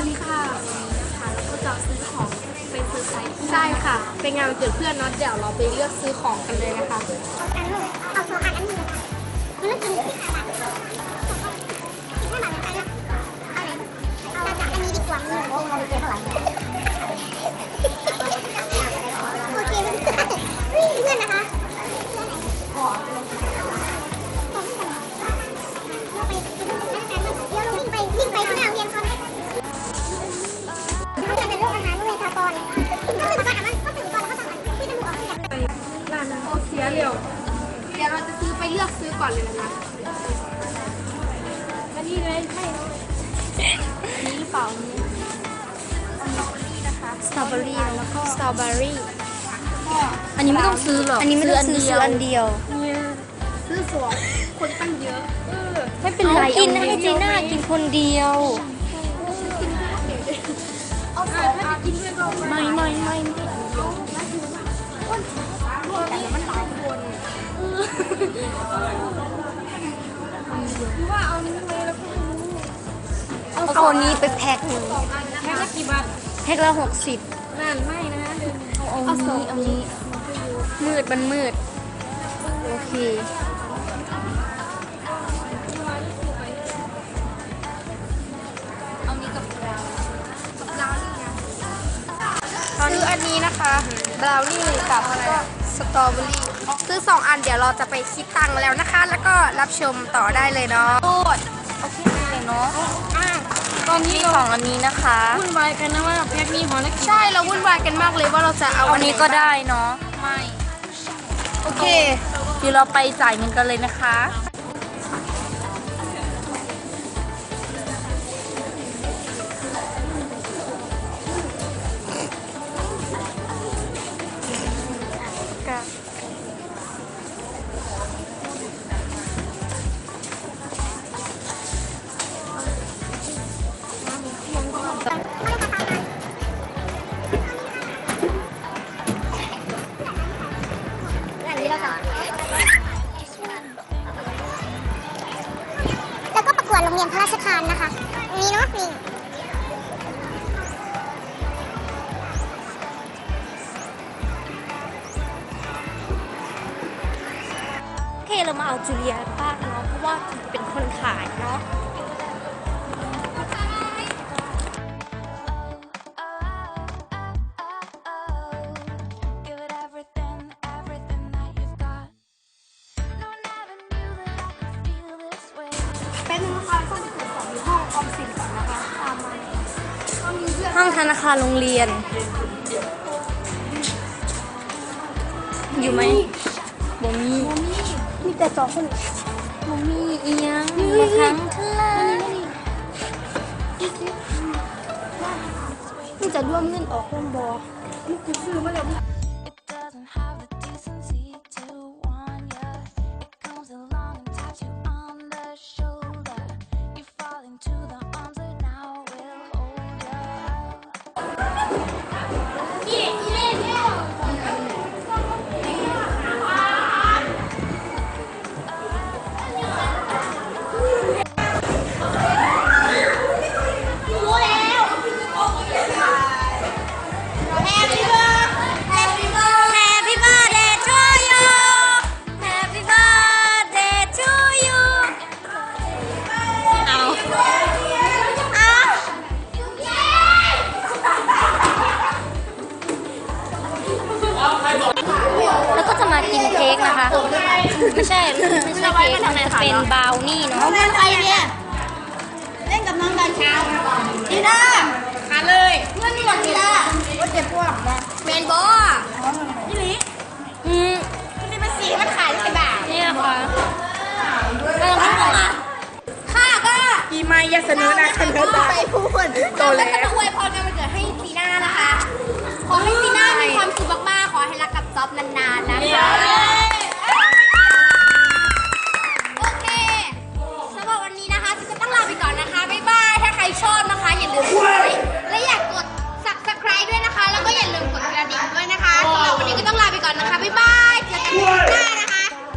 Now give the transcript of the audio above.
วันนี้ค่ะค่ะแล้วก็จะซื้อของไปซื้อไซส์ใช่ค่ะ เป็นงานวันเกิดเพื่อนเนาะเดี๋ยวเราไปเลือกซื้อของกันเลยนะคะ อันนึงเอาสองอันอัน ร้านนั้นโอเสียเร็วเดี๋ยวเราจะซื้อไปเลือกซื้อก่อนเลยนะคะอันนี้เลยใช่นี่หรือเปล่านี่นี่นะคะสตรอเบอรี่แล้วก็สตรอเบอรี่ อันนี้ไม่ต้องซื้อหรอก อันนี้ไม่ต้องซื้อซื้ออันเดียว เนี่ยซื้อสองคนตั้งเยอะเออไม่เป็นไรกินให้จีน่ากินคนเดียว เอาสองอันกินด้วยกันไม่ไม่ไม่ คือว่าเอานี้ไหมแล้วก็เอาตัวนี้ไปแพ็คหนึ่งแค่ละกี่บาทแพ็คละหกสิบนั่นไม่นะเดินเอาเอานี้เอานี้ มืดมันมืด โอเคเอานี้กับเรากับเรานี่ไงซื้ออันนี้นะคะบราวนี่กับก็สตรอเบอรี่ ซื้อสองอันเดี๋ยวเราจะไปคิดตังค์แล้วนะคะ แล้วก็รับชมต่อได้เลยเนาะโทษโอเคเลยเนาะอะตอนนี้มีเราสองอันนี้นะคะวุ่นวายกันนะว่าแพ็คนี้หอละกี่ใช่เราวุ่นวายกันมากเลยว่าเราจะเอาอันนี้ก็ได้เนาะไม่โอเคเดี๋ยวเราไปจ่ายเงินกันเลยนะคะ รียนพระราชทานนะคะมีเนาะมีโอเคเรามาเอาจูเลียบ้างเนาะเพราะว่าเป็นคนขายเนาะ เป็นนะคะต้องไปตรวจสอบอยู่ห้องออมสินก่อนนะคะตามมาห้องนี้เพื่อนห้องธนาคารโรงเรียน อยู่ไหมบ่มีมีแต่สองคนบ่มีอีหยังมาครั้งเท่าไหร่นี่จะร่วมเงินออกร่วมบอนี่คือซื้อมาแล้ว นเค้กนะคะ ไม่ใช่ ไม่ใช่เค้กมันจะเป็นบราวนี่เนาะเล่นใครเนี่ย เล่นกับน้องตอนเช้าดีน่าหาเลยเพื่อนนี่ก่อนดีน่าว่าเจ็บปวดนะเมนบอนี่ลิอืมนี่เป็นสีมันขายได้บาทนี่นะคะเริ่มที่ตลาดค่ะก็อีไมายาเสนอนะคันเธอตาไปพูดโตแล้ว ก็จะอวยพรกันวันเกิดให้ซีน่านะคะ ขอให้ซีน่า Hey,